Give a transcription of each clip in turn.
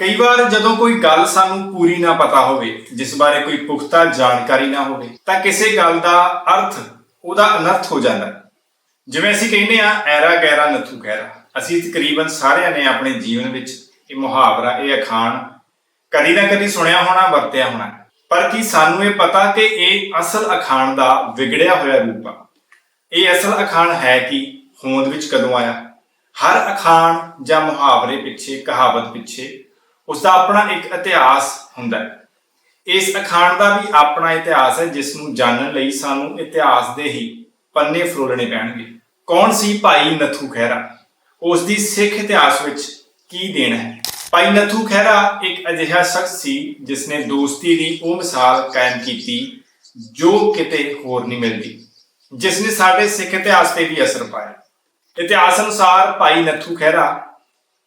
ਕਈ ਵਾਰ ਜਦੋਂ ਕੋਈ ਗੱਲ ਸਾਨੂੰ ਪੂਰੀ ਨਾ ਪਤਾ ਹੋਵੇ, ਜਿਸ ਬਾਰੇ ਕੋਈ ਪੁਖਤਾ ਜਾਣਕਾਰੀ ਨਾ ਹੋਵੇ, ਤਾਂ ਕਿਸੇ ਗੱਲ ਦਾ ਅਰਥ, ਉਹਦਾ ਅਨਰਥ ਹੋ ਜਾਂਦਾ ਜਿਵੇਂ ਅਸੀਂ ਕਹਿੰਦੇ ਆ ਐਰਾ ਗੈਰਾ ਨਥੂ ਗੈਰਾ। ਅਸੀਂ ਤਕਰੀਬਨ ਸਾਰਿਆਂ ਨੇ ਆਪਣੇ ਜੀਵਨ ਵਿੱਚ ਇਹ ਮੁਹਾਵਰਾ, ਇਹ ਅਖਾਣ ਕਦੀ ਨਾ ਕਦੀ ਸੁਣਿਆ ਹੋਣਾ, ਵਰਤਿਆ ਹੋਣਾ ਪਰ ਕੀ ਸਾਨੂੰ ਇਹ ਪਤਾ ਕਿ ਇਹ ਅਸਲ ਅਖਾਣ ਦਾ ਵਿਗੜਿਆ ਹੋਇਆ ਰੂਪ ਆ? ਇਹ ਅਸਲ ਅਖਾਣ ਹੈ ਕਿ? ਹੋਂਦ ਵਿੱਚ ਕਦੋਂ ਆਇਆ? ਹਰ ਅਖਾਣ ਜਾਂ ਮੁਹਾਵਰੇ ਪਿੱਛੇ, ਕਹਾਵਤ ਪਿੱਛੇ ਉਸ ਦਾ ਆਪਣਾ ਇੱਕ ਇਤਿਹਾਸ ਹੁੰਦਾ ਹੈ। ਇਸ ਅਖਾਣ ਦਾ ਵੀ ਆਪਣਾ ਇਤਿਹਾਸ ਹੈ ਜਿਸ ਨੂੰ ਜਾਣਨ ਲਈ ਸਾਨੂੰ ਇਤਿਹਾਸ ਦੇ ਹੀ ਪੰਨੇ ਫਰੋਲਣੇ ਪੈਣਗੇ। ਕੌਣ ਸੀ ਭਾਈ ਨਥੂ ਖਹਿਰਾ? ਉਸ ਦੀ ਸਿੱਖ ਇਤਿਹਾਸ ਵਿੱਚ ਕੀ ਦੇਣ ਹੈ? ਭਾਈ ਨਥੂ ਖਹਿਰਾ ਇੱਕ ਅਜਿਹਾ ਸ਼ਖਸ ਸੀ ਜਿਸ ਨੇ ਦੋਸਤੀ ਦੀ ਉਹ ਮਿਸਾਲ ਕਾਇਮ ਕੀਤੀ, ਜੋ ਕਿਤੇ ਹੋਰ ਨਹੀਂ ਮਿਲਦੀ ਜਿਸ ਨੇ ਸਾਡੇ ਸਿੱਖ ਇਤਿਹਾਸ ਤੇ ਵੀ ਅਸਰ ਪਾਇਆ। ਇਤਿਹਾਸ ਅਨੁਸਾਰ ਭਾਈ ਨਥੂ ਖਹਿਰਾ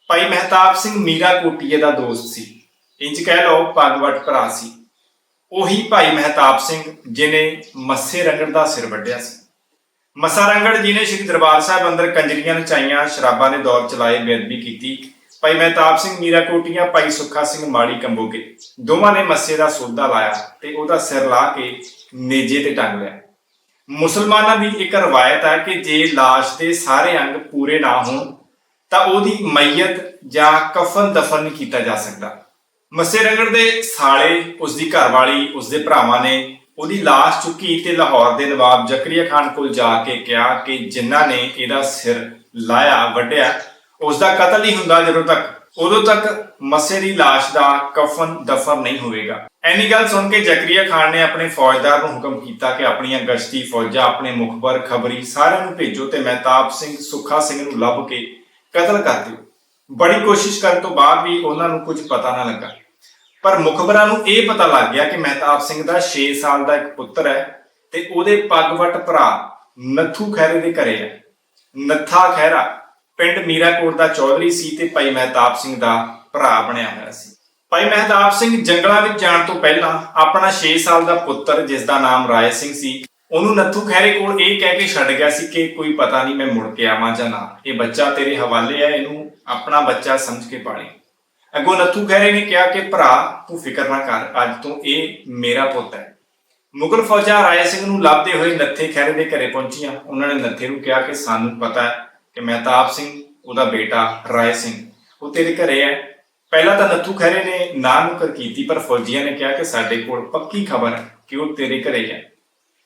ਭਾਈ ਮਹਿਤਾਬ ਸਿੰਘ ਮੀਰਾ ਕੋਟੀਏ ਦਾ ਦੋਸਤ ਸੀ। ਇੰਜ ਕਹਿ ਲਓ ਪਗਵਟ ਭਰਾ ਸੀ। ਉਹੀ ਭਾਈ ਮਹਿਤਾਬ ਸਿੰਘ ਜਿਨੇ ਮੱਸੇ ਰੰਗੜ ਦਾ ਸਿਰ ਵੱਢਿਆ ਸੀ। ਮੱਸਾ ਰੰਗੜ ਜੀ ਨੇ ਸ੍ਰੀ ਦਰਬਾਰ ਸਾਹਿਬ ਅੰਦਰ ਕੰਜਰੀਆਂ ਨਚਾਈਆਂ, ਸ਼ਰਾਬਾਂ ਦੇ ਦੌਰ ਚਲਾਏ, ਬੇਅਦਬੀ ਕੀਤੀ। ਭਾਈ ਮਹਿਤਾਬ ਸਿੰਘ ਮੀਰਾ ਕੋਟੀਆਂ, ਭਾਈ ਸੁੱਖਾ ਸਿੰਘ ਮਾੜੀ ਕੰਬੋਗੇ। ਦੋਵਾਂ ਨੇ ਮੱਸੇ ਦਾ ਸੌਦਾ ਲਾਇਆ ਤੇ ਉਹਦਾ ਸਿਰ ਲਾ ਕੇ ਨੇਜੇ ਤੇ ਟੰਗ ਲਿਆ। ਮੁਸਲਮਾਨਾਂ ਦੀ ਇੱਕ ਰਵਾਇਤ ਹੈ ਕਿ ਜੇ ਲਾਸ਼ ਦੇ ਸਾਰੇ ਅੰਗ ਪੂਰੇ ਨਾ ਹੋਣ ਤਾਂ ਉਹਦੀ ਮਈਅਤ ਜਾਂ ਕਫਨ ਦਫਨ ਨਹੀਂ ਕੀਤਾ ਜਾ ਸਕਦਾ। ਮੱਸੇ ਰੰਗੜ ਦੇ ਸਾਲੇ ਉਸ ਦੀ ਘਰਵਾਲੀ ਉਸ ਦੇ ਭਰਾਵਾਂ ਨੇ ਉਹਦੀ ਲਾਸ਼ ਚੁੱਕੀ ਤੇ ਲਾਹੌਰ ਦੇ ਨਵਾਬ ਜ਼ਕਰੀਆ ਖਾਨ ਕੋਲ ਜਾ ਕੇ ਕਿਹਾ ਕਿ ਜਿਨ੍ਹਾਂ ਨੇ ਇਹਦਾ ਸਿਰ ਲਾਇਆ, ਵੱਢਿਆ ਉਸ ਦਾ ਕਤਲ ਹੀ ਹੁੰਦਾ ਜਦੋਂ ਤੱਕ, ਉਦੋਂ ਤੱਕ ਮੱਸੇ ਦੀ ਲਾਸ਼ ਦਾ ਕਫਨ ਦਫਨ ਨਹੀਂ ਹੋਵੇਗਾ। ਐਨੀ ਗੱਲ ਸੁਣ ਕੇ ਜ਼ਕਰੀਆ ਖਾਨ ਨੇ ਆਪਣੇ ਫੌਜਦਾਰ ਨੂੰ ਹੁਕਮ ਕੀਤਾ ਕਿ ਆਪਣੀਆਂ ਗਸ਼ਤੀ ਫੌਜਾਂ, ਆਪਣੇ ਮੁਖਬਰ, ਖਬਰੀ ਸਾਰਿਆਂ ਨੂੰ ਭੇਜੋ ਤੇ ਮਹਿਤਾਬ ਸਿੰਘ, ਸੁੱਖਾ ਸਿੰਘ ਨੂੰ ਲੱਭ ਕੇ ਕਤਲ ਕਰ ਦਿਓ। ਬੜੀ ਕੋਸ਼ਿਸ਼ ਕਰਨ ਤੋਂ ਬਾਅਦ ਵੀ ਉਹਨਾਂ ਨੂੰ ਕੁਝ ਪਤਾ ਨਾ ਲੱਗਾ। ਪਰ ਮੁਖਬਰਾਂ ਨੂੰ ਇਹ ਪਤਾ ਲੱਗ ਗਿਆ ਕਿ ਮਹਿਤਾਬ ਸਿੰਘ ਦਾ 6 ਸਾਲ ਦਾ ਇੱਕ ਪੁੱਤਰ ਹੈ ਤੇ ਉਹਦੇ ਪਗਵਟ ਭਰਾ ਨੱਥੂ ਖਹਿਰੇ ਦੇ ਘਰੇ ਹੈ। ਨੱਥਾ ਖਹਿਰਾ ਪਿੰਡ ਮੀਰਾਕੋਟ ਦਾ ਚੌਧਰੀ ਸੀ ਤੇ ਭਾਈ ਮਹਿਤਾਬ ਸਿੰਘ ਦਾ ਭਰਾ ਬਣਿਆ ਹੋਇਆ ਸੀ। ਭਾਈ ਮਹਿਤਾਬ ਸਿੰਘ ਜੰਗਲਾਂ ਵਿੱਚ ਜਾਣ ਤੋਂ ਪਹਿਲਾਂ ਆਪਣਾ 6 ਸਾਲ ਦਾ ਪੁੱਤਰ ਜਿਸ ਦਾ ਨਾਮ ਰਾਏ ਸਿੰਘ ਸੀ ਉਹਨੂੰ ਨੱਥੂ ਖਹਿਰੇ ਕੋਲ ਇਹ ਕਹਿ ਕੇ ਛੱਡ ਗਿਆ ਸੀ ਕਿ ਕੋਈ ਪਤਾ ਨਹੀਂ ਮੈਂ ਮੁੜ ਕੇ ਆਵਾਂ ਜਾਂ ਨਾ। ਇਹ ਬੱਚਾ ਤੇਰੇ ਹਵਾਲੇ ਹੈ ਇਹਨੂੰ ਆਪਣਾ ਬੱਚਾ ਸਮਝ ਕੇ ਪਾਲੀ। ਅੱਗੋਂ ਨੱਥੂ ਖਹਿਰੇ ਨੇ ਕਿਹਾ ਕਿ ਭਰਾ, ਤੂੰ ਫਿਕਰ ਨਾ ਕਰ, ਅੱਜ ਤੋਂ ਇਹ ਮੇਰਾ ਪੁੱਤ ਹੈ। ਮੁਗਲ ਫੌਜਾਂ ਰਾਏ ਸਿੰਘ ਨੂੰ ਲੱਭਦੇ ਹੋਏ ਨੱਥੇ ਖਹਿਰੇ ਦੇ ਘਰੇ ਪਹੁੰਚੀਆਂ। ਉਹਨਾਂ ਨੇ ਨੱਥੇ ਨੂੰ ਕਿਹਾ ਕਿ ਸਾਨੂੰ ਪਤਾ ਹੈ ਕਿ ਮਹਿਤਾਬ ਸਿੰਘ, ਉਹਦਾ ਬੇਟਾ ਰਾਏ ਸਿੰਘ, ਉਹ ਤੇਰੇ ਘਰੇ ਹੈ। ਪਹਿਲਾਂ ਤਾਂ ਨੱਥੂ ਖਹਿਰੇ ਨੇ ਨਾ ਨੁਕਰ ਕੀਤੀ, ਪਰ ਫੌਜੀਆਂ ਨੇ ਕਿਹਾ ਕਿ ਸਾਡੇ ਕੋਲ ਪੱਕੀ ਖਬਰ ਹੈ ਕਿ ਉਹ ਤੇਰੇ ਘਰੇ ਹੈ।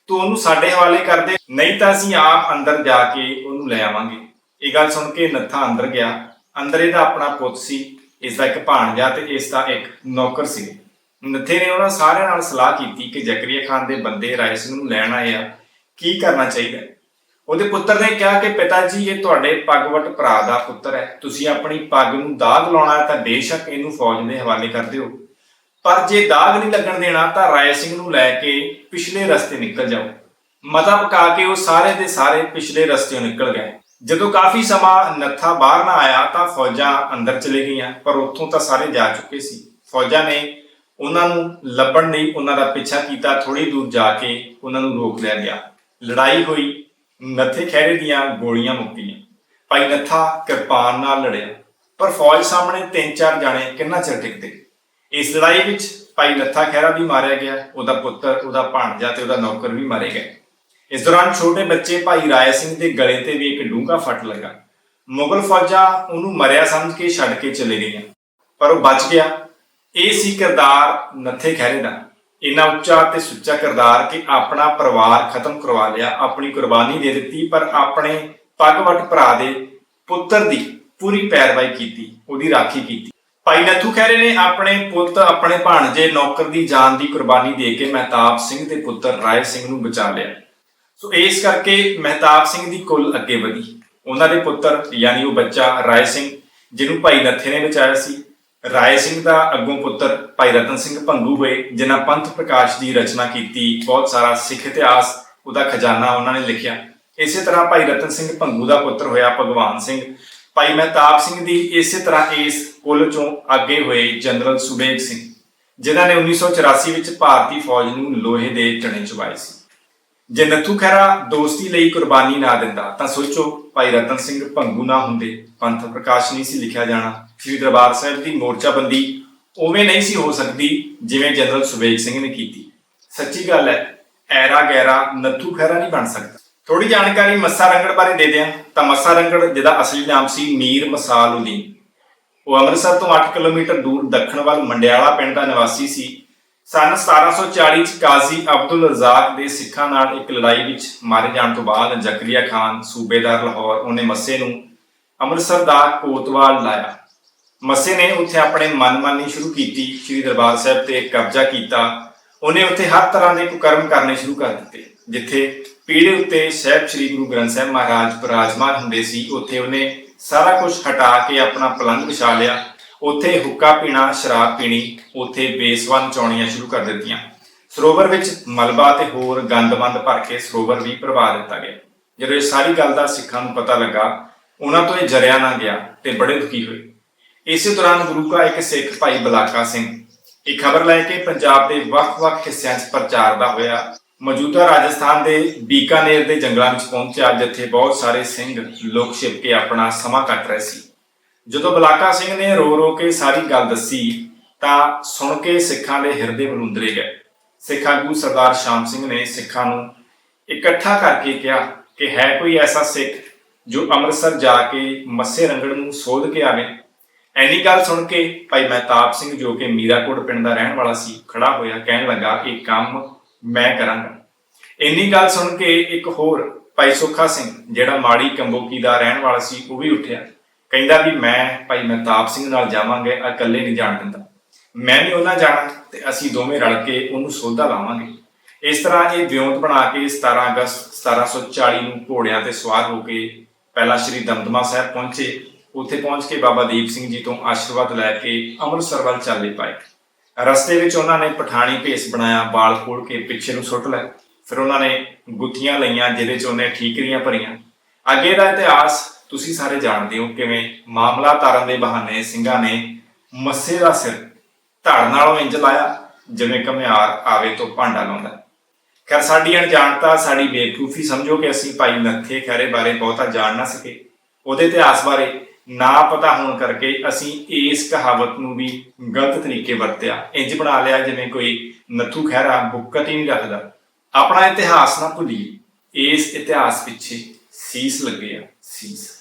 ਤੂੰ ਉਹਨੂੰ ਸਾਡੇ ਹਵਾਲੇ ਕਰ ਦੇ ਨਹੀਂ ਤਾਂ ਅਸੀਂ ਆਪ ਅੰਦਰ ਜਾ ਕੇ ਉਹਨੂੰ ਲੈ ਆਵਾਂਗੇ। ਇਹ ਗੱਲ ਸੁਣ ਕੇ ਨੱਥਾ ਅੰਦਰ ਗਿਆ। ਅੰਦਰ ਇਹਦਾ ਆਪਣਾ ਪੁੱਤ ਸੀ ਇਸ ਦਾ ਇੱਕ ਭਾਣਜਾ ਤੇ ਇਸ ਦਾ ਇੱਕ ਨੌਕਰ ਸੀ। ਨੱਥੇ ਨੇ ਉਹਨਾਂ ਸਾਰਿਆਂ ਨਾਲ ਸਲਾਹ ਕੀਤੀ ਕਿ ਜ਼ਕਰੀਆ ਖਾਨ ਦੇ ਬੰਦੇ ਰਾਏ ਨੂੰ ਲੈਣ ਆਏ ਆ। ਕੀ ਕਰਨਾ ਚਾਹੀਦਾ? ਉਹਦੇ ਪੁੱਤਰ ਨੇ ਕਿਹਾ ਕਿ ਪਿਤਾ ਜੀ ਇਹ ਤੁਹਾਡੇ ਪੱਗਵਟ ਭਰਾ ਦਾ ਪੁੱਤਰ ਹੈ। ਤੁਸੀਂ ਆਪਣੀ ਪੱਗ ਨੂੰ ਦਾਗ ਲਾਉਣਾ ਤਾਂ ਬੇਸ਼ੱਕ ਇਹਨੂੰ ਫੌਜ ਦੇ ਹਵਾਲੇ ਕਰ ਦਿਓ। ਪਰ ਜੇ ਦਾਗ ਨਹੀਂ ਲੱਗਣ ਦੇਣਾ ਤਾਂ ਰਾਏ ਸਿੰਘ ਨੂੰ ਲੈ ਕੇ ਪਿਛਲੇ ਰਸਤੇ ਨਿਕਲ ਜਾਓ। ਮਤਾ ਪਕਾ ਕੇ ਉਹ ਸਾਰੇ ਦੇ ਸਾਰੇ ਪਿਛਲੇ ਰਸਤਿਓਂ ਨਿਕਲ ਗਏ। ਜਦੋਂ ਕਾਫੀ ਸਮਾਂ ਨੱਥਾ ਬਾਹਰ ਨਾ ਆਇਆ ਤਾਂ ਫੌਜਾਂ ਅੰਦਰ ਚਲੇ ਗਈਆਂ, ਪਰ ਉੱਥੋਂ ਤਾਂ ਸਾਰੇ ਜਾ ਚੁੱਕੇ ਸੀ। ਫੌਜਾਂ ਨੇ ਉਹਨਾਂ ਨੂੰ ਲੱਭਣ ਲਈ ਉਹਨਾਂ ਦਾ ਪਿੱਛਾ ਕੀਤਾ ਥੋੜੀ ਦੂਰ ਜਾ ਕੇ ਉਹਨਾਂ ਨੂੰ ਰੋਕ ਲਿਆ ਗਿਆ। ਲੜਾਈ ਹੋਈ, ਨੱਥੇ ਖਹਿਰੇ ਦੀਆਂ ਗੋਲੀਆਂ ਮੁੱਕੀਆਂ। ਭਾਈ ਨੱਥਾ ਕਿਰਪਾਨ ਨਾਲ ਲੜਿਆ। ਪਰ ਫੌਜ ਸਾਹਮਣੇ ਤਿੰਨ ਚਾਰ ਜਾਣੇ ਕਿੰਨਾ ਚਿਰ ਟਿਕਦੇ? ਇਸ ਲੜਾਈ ਵਿੱਚ ਭਾਈ ਨੱਥਾ ਖਹਿਰਾ ਵੀ ਮਾਰਿਆ ਗਿਆ, ਉਹਦਾ ਪੁੱਤਰ, ਉਹਦਾ ਭਾਣਜਾ ਤੇ ਉਹਦਾ ਨੌਕਰ ਵੀ ਮਾਰੇ ਗਏ। ਇਸ ਦੌਰਾਨ ਛੋਟੇ ਬੱਚੇ ਭਾਈ ਰਾਏ ਸਿੰਘ ਦੇ ਗਲੇ ਤੇ ਵੀ ਇੱਕ ਡੂੰਘਾ ਫੱਟ ਲੱਗਾ। ਮੁਗਲ ਫੌਜਾਂ ਉਹਨੂੰ ਮਰਿਆ ਸਮਝ ਕੇ ਛੱਡ ਕੇ ਚਲੇ ਗਈਆਂ। ਪਰ ਉਹ ਬਚ ਗਿਆ। ਇਹ ਸੀ ਕਿਰਦਾਰ ਨੱਥੇ ਖਹਿਰੇ ਦਾ। ਇੰਨਾ ਉੱਚਾ ਤੇ ਸੁੱਚਾ ਕਿਰਦਾਰ ਕਿ ਆਪਣਾ ਪਰਿਵਾਰ ਖਤਮ ਕਰਵਾ ਲਿਆ, ਆਪਣੀ ਕੁਰਬਾਨੀ ਦੇ ਦਿੱਤੀ, ਪਰ ਆਪਣੇ ਪਗਵਟ ਭਰਾ ਦੇ ਪੁੱਤਰ ਦੀ ਪੂਰੀ ਪੈਰਵਾਈ ਕੀਤੀ, ਉਹਦੀ ਰਾਖੀ ਕੀਤੀ। ਭਾਈ ਨੱਥੂ ਖਹਿਰੇ ਨੇ, ਆਪਣੇ ਪੁੱਤ, ਆਪਣੇ ਭਾਣਜੇ ਨੌਕਰ ਦੀ ਜਾਨ ਦੀ ਕੁਰਬਾਨੀ ਦੇ ਕੇ ਮਹਿਤਾਬ ਸਿੰਘ ਦੇ ਪੁੱਤਰ ਰਾਏ ਸਿੰਘ ਨੂੰ ਬਚਾ ਲਿਆ। ਸੋ ਇਸ ਕਰਕੇ ਮਹਿਤਾਬ ਸਿੰਘ ਦੀ ਕੁੱਲ ਅੱਗੇ ਵਧੀ। ਉਹਨਾਂ ਦੇ ਪੁੱਤਰ, ਯਾਨੀ ਉਹ ਬੱਚਾ ਰਾਏ ਸਿੰਘ, ਜਿਹਨੂੰ ਭਾਈ ਨੱਥੇ ਨੇ ਬਚਾਇਆ ਸੀ। ਰਾਏ ਸਿੰਘ ਦਾ ਅੱਗੋਂ ਪੁੱਤਰ ਭਾਈ ਰਤਨ ਸਿੰਘ ਭੰਗੂ ਹੋਏ, ਜਿਨ੍ਹਾਂ ਪੰਥ ਪ੍ਰਕਾਸ਼ ਦੀ ਰਚਨਾ ਕੀਤੀ, ਬਹੁਤ ਸਾਰਾ ਸਿੱਖ ਇਤਿਹਾਸ, ਉਹਦਾ ਖਜ਼ਾਨਾ ਉਹਨਾਂ ਨੇ ਲਿਖਿਆ। ਇਸੇ ਤਰ੍ਹਾਂ ਭਾਈ ਰਤਨ ਸਿੰਘ ਭੰਗੂ ਦਾ ਪੁੱਤਰ ਹੋਇਆ ਭਗਵਾਨ ਸਿੰਘ। ਭਾਈ ਮਹਿਤਾਬ ਸਿੰਘ ਦੀ ਇਸੇ ਤਰ੍ਹਾਂ ਇਸ ਕੁੱਲ ਚੋਂ ਅੱਗੇ ਹੋਏ ਜਨਰਲ ਸੁਬੇਗ ਸਿੰਘ, ਜਿਨ੍ਹਾਂ ਨੇ 1984 ਵਿੱਚ ਭਾਰਤੀ ਫੌਜ ਨੂੰ ਲੋਹੇ ਦੇ ਚਣੇ ਚੁਬਾਏ ਸੀ। ਜੇ ਨੱਥੂ ਖਹਿਰਾ ਦੋਸਤੀ ਲਈ ਕੁਰਬਾਨੀ ਨਾ ਦਿੰਦਾ, ਤਾਂ ਸੋਚੋ ਭਾਈ ਰਤਨ ਸਿੰਘ ਭੰਗੂ ਨਾ ਹੁੰਦੇ, ਪੰਥ ਪ੍ਰਕਾਸ਼ ਨਹੀਂ ਸੀ ਲਿਖਿਆ ਜਾਣਾ। ਸ੍ਰੀ ਦਰਬਾਰ ਸਾਹਿਬ ਦੀ ਮੋਰਚਾਬੰਦੀ ਉਵੇਂ ਨਹੀਂ ਸੀ ਹੋ ਸਕਦੀ ਜਿਵੇਂ ਜਨਰਲ ਸੁਬੇਗ ਸਿੰਘ ਨੇ ਕੀਤੀ। ਸੱਚੀ ਗੱਲ ਹੈ ਐਰਾ ਗੈਰਾ ਨੱਥੂ ਖਹਿਰਾ ਨਹੀਂ ਬਣ ਸਕਦਾ। ਥੋੜੀ ਜਾਣਕਾਰੀ ਮੱਸਾ ਰੰਗੜ ਬਾਰੇ ਦੇ ਦਿਆਂ। ਤਾਂ ਮੱਸਾ ਰੰਗੜ, ਜਿਹਦਾ ਅਸਲੀ ਨਾਮ ਸੀ ਮੀਰ ਮਸਾਲਉਦੀਨ ਉਹ ਅੰਮ੍ਰਿਤਸਰ ਤੋਂ 8 ਕਿਲੋਮੀਟਰ ਦੂਰ ਦੱਖਣ ਵੱਲ ਮੰਡਿਆਲਾ ਪਿੰਡ ਦਾ ਨਿਵਾਸੀ ਸੀ। ਸਨ 1740 ਚ ਕਾਜ਼ੀ ਅਬਦੁਲ ਰਜ਼ਾਕ ਦੇ ਸਿੱਖਾਂ ਨਾਲ ਇੱਕ ਲੜਾਈ ਵਿੱਚ ਮਾਰੇ ਜਾਣ ਤੋਂ ਬਾਅਦ ਜ਼ਕਰੀਆ ਖਾਨ, ਸੂਬੇਦਾਰ ਲਾਹੌਰ, ਉਹਨੇ ਮੱਸੇ ਨੂੰ ਅੰਮ੍ਰਿਤਸਰ ਦਾ ਕੋਤਵਾਲ ਲਾਇਆ। ਮੱਸੇ ਨੇ ਉੱਥੇ ਆਪਣੇ ਮਨਮਾਨੀ ਸ਼ੁਰੂ ਕੀਤੀ। ਸ੍ਰੀ ਦਰਬਾਰ ਸਾਹਿਬ ਤੇ ਕਬਜ਼ਾ ਕੀਤਾ। ਉਹਨੇ ਉੱਥੇ ਹਰ ਤਰ੍ਹਾਂ ਦੇ ਕੁਕਰਮ ਕਰਨੇ ਸ਼ੁਰੂ ਕਰ ਦਿੱਤੇ। ਜਿੱਥੇ ਪੀੜੇ ਉੱਤੇ ਸਾਹਿਬ ਸ੍ਰੀ ਗੁਰੂ ਗ੍ਰੰਥ ਸਾਹਿਬ ਮਹਾਰਾਜ ਬਿਰਾਜਮਾਨ ਹੁੰਦੇ ਸੀ, ਉੱਥੇ ਉਹਨੇ ਸਾਰਾ ਕੁਝ ਹਟਾ ਕੇ ਆਪਣਾ ਪਲੰਗ ਵਿਛਾ ਲਿਆ। ਉੱਥੇ ਹੁੱਕਾ ਪੀਣਾ, ਸ਼ਰਾਬ ਪੀਣੀ, ਉੱਥੇ ਬੇਸਵਨ ਚੌਣੀਆਂ ਸ਼ੁਰੂ ਕਰ ਦਿੱਤੀਆਂ। ਸਰੋਵਰ ਵਿੱਚ ਮਲਬਾ ਤੇ ਹੋਰ ਗੰਦਮੰਦ ਭਰ ਕੇ ਸਰੋਵਰ ਵੀ ਪ੍ਰਵਾ ਦਿੱਤਾ ਗਿਆ। ਜਦੋਂ ਇਹ ਸਾਰੀ ਗੱਲ ਦਾ ਸਿੱਖਾਂ ਨੂੰ ਪਤਾ ਲੱਗਾ, ਉਹਨਾਂ ਤੋਂ ਇਹ ਜਰਿਆ ਨਾ ਗਿਆ ਤੇ ਬੜੇ ਦੁਖੀ ਹੋਏ। ਇਸੇ ਦੌਰਾਨ ਗੁਰੂ ਕਾ ਇੱਕ ਸਿੱਖ ਭਾਈ ਬਲਾਕਾ ਸਿੰਘ ਇਹ ਖਬਰ ਲੈ ਕੇ ਪੰਜਾਬ ਦੇ ਵੱਖ-ਵੱਖ ਹਿੱਸਿਆਂ 'ਚ ਪ੍ਰਚਾਰ ਦਾ ਹੋਇਆ। ਮੌਜੂਦਾ ਰਾਜਸਥਾਨ ਦੇ ਬੀਕਾਨੇਰ ਦੇ ਜੰਗਲਾਂ ਵਿੱਚ ਪਹੁੰਚਿਆ ਜਿੱਥੇ ਬਹੁਤ ਸਾਰੇ ਸਿੰਘ ਲੋਕ ਛਿਪ ਕੇ ਆਪਣਾ ਸਮਾਂ ਕੱਟ ਰਹੇ ਸੀ। ਜਦੋਂ ਬਲਾਕਾ ਸਿੰਘ ਨੇ ਰੋ ਰੋ ਕੇ ਸਾਰੀ ਗੱਲ ਦੱਸੀ, ਤਾਂ ਸੁਣ ਕੇ ਸਿੱਖਾਂ ਦੇ ਹਿਰਦੇ ਬਲੁੰਦਰੇ ਗਏ। ਸਿੱਖ ਆਗੂ ਸਰਦਾਰ ਸ਼ਾਮ ਸਿੰਘ ਨੇ ਸਿੱਖਾਂ ਨੂੰ ਇਕੱਠਾ ਕਰਕੇ ਕਿਹਾ ਕਿ ਹੈ ਕੋਈ ਐਸਾ ਸਿੱਖ ਜੋ ਅੰਮ੍ਰਿਤਸਰ ਜਾ ਕੇ ਮੱਸੇ ਰੰਗੜ ਨੂੰ ਸੋਧ ਕੇ ਆਵੇ। ਐਨੀ ਗੱਲ ਸੁਣ ਕੇ ਭਾਈ ਮਹਿਤਾਬ ਸਿੰਘ ਜੋ ਕਿ ਮੀਰਾਕੋਟ ਪਿੰਡ ਦਾ ਰਹਿਣ ਵਾਲਾ ਸੀ, ਖੜਾ ਹੋਇਆ ਕਹਿਣ ਲੱਗਾ ਇਹ ਕੰਮ ਮੈਂ ਕਰਾਂਗਾ। ਇੰਨੀ ਗੱਲ ਸੁਣ ਕੇ ਇੱਕ ਹੋਰ ਭਾਈ ਸੁੱਖਾ ਸਿੰਘ, ਜਿਹੜਾ ਮਾੜੀ ਕੰਬੋਕੀ ਦਾ ਰਹਿਣ ਵਾਲਾ ਸੀ, ਉਹ ਵੀ ਉੱਠਿਆ। ਕਹਿੰਦਾ ਵੀ ਮੈਂ ਭਾਈ ਮਹਿਤਾਬ ਸਿੰਘ ਨਾਲ ਜਾਵਾਂਗੇ ਇਕੱਲੇ ਨਹੀਂ ਜਾਣ ਦਿੰਦਾ। ਮੈਂ ਵੀ ਉਹਨਾਂ ਜਾਣਾ ਤੇ ਅਸੀਂ ਦੋਵੇਂ ਰਲ ਕੇ ਉਹਨੂੰ ਸੋਧਾ ਲਾਵਾਂਗੇ। ਇਸ ਤਰ੍ਹਾਂ ਇਹ ਵਿਉਂਤ ਬਣਾ ਕੇ 17 ਅਗਸਤ 1740 ਨੂੰ ਘੋੜਿਆਂ ਤੇ ਸਵਾਰ ਹੋ ਕੇ ਪਹਿਲਾਂ ਸ਼੍ਰੀ ਦਮਦਮਾ ਸਾਹਿਬ ਪਹੁੰਚੇ। ਉੱਥੇ ਪਹੁੰਚ ਕੇ ਬਾਬਾ ਦੀਪ ਸਿੰਘ ਜੀ ਤੋਂ ਆਸ਼ੀਰਵਾਦ ਲੈ ਕੇ ਅੰਮ੍ਰਿਤਸਰ ਵੱਲ ਚੱਲੇ ਪਏ। ਰਸਤੇ ਵਿੱਚ ਉਹਨਾਂ ਨੇ ਪਠਾਣੀ ਭੇਸ ਬਣਾਇਆ, ਬਾਲ ਖੋਲ ਕੇ ਪਿੱਛੇ ਨੂੰ ਸੁੱਟ ਲਏ ਫਿਰ ਉਹਨਾਂ ਨੇ ਗੁੱਥੀਆਂ ਲਈਆਂ, ਜਿਹਦੇ ਚ ਉਹਨੇ ਠੀਕਰੀਆਂ ਭਰੀਆਂ। ਅੱਗੇ ਦਾ ਇਤਿਹਾਸ ਤੁਸੀਂ ਸਾਰੇ ਜਾਣਦੇ ਹੋ ਕਿਵੇਂ ਮਾਮਲਾ ਤਾਰਨ ਦੇ ਬਹਾਨੇ ਸਿੰਘਾਂ ਨੇ ਮੱਸੇ ਦਾ ਸਿਰ ਧੜ ਨਾਲੋਂ ਇੰਜ ਲਾਇਆ, ਜਿਵੇਂ ਘਮਿਆਰ ਆਵੇ ਤੋਂ ਭਾਂਡਾ ਲਾਉਂਦਾ। ਖੈਰ, ਸਾਡੀ ਅਣਜਾਣਤਾ, ਸਾਡੀ ਬੇਵਕੂਫੀ ਸਮਝੋ ਕਿ ਅਸੀਂ ਭਾਈ ਨੱਥੇ ਖੈਰੇ ਬਾਰੇ ਬਹੁਤਾ ਜਾਣ ਨਾ ਸਕੇ। ਉਹਦੇ ਇਤਿਹਾਸ ਬਾਰੇ ਨਾ ਪਤਾ ਹੋਣ ਕਰਕੇ ਅਸੀਂ ਇਸ ਕਹਾਵਤ ਨੂੰ ਵੀ ਗਲਤ ਤਰੀਕੇ ਵਰਤਿਆ। ਇੰਜ ਬਣਾ ਲਿਆ ਜਿਵੇਂ ਕੋਈ ਨੱਥੂ ਖਹਿਰਾ ਬੁੱਕਤ ਹੀ ਨਹੀਂ ਰੱਖਦਾ। ਆਪਣਾ ਇਤਿਹਾਸ ਨਾ ਭੁੱਲੀਏ। ਇਸ ਇਤਿਹਾਸ ਪਿੱਛੇ ਸੀਸ ਲੱਗੇ ਆ। ਸੀਸ।